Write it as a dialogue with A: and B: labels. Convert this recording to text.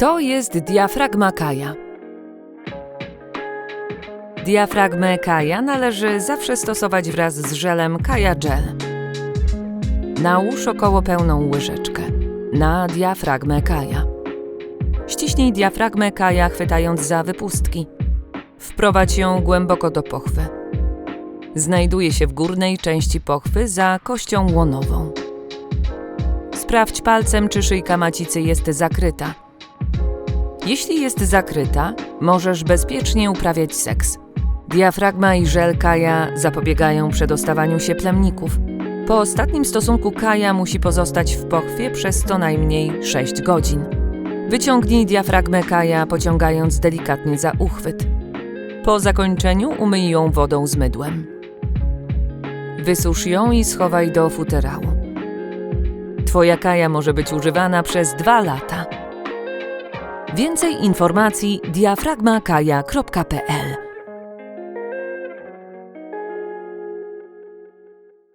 A: To jest diafragma Kaja. Diafragmę Kaja należy zawsze stosować wraz z żelem Kaja Gel. Nałóż około pełną łyżeczkę na diafragmę Kaja. Ściśnij diafragmę Kaja chwytając za wypustki. Wprowadź ją głęboko do pochwy. Znajduje się w górnej części pochwy za kością łonową. Sprawdź palcem, czy szyjka macicy jest zakryta. Jeśli jest zakryta, możesz bezpiecznie uprawiać seks. Diafragma i żel Kaja zapobiegają przedostawaniu się plemników. Po ostatnim stosunku Kaja musi pozostać w pochwie przez co najmniej 6 godzin. Wyciągnij diafragmę Kaja, pociągając delikatnie za uchwyt. Po zakończeniu umyj ją wodą z mydłem. Wysusz ją i schowaj do futerału. Twoja kaja może być używana przez dwa lata. Więcej informacji diafragmakaja.pl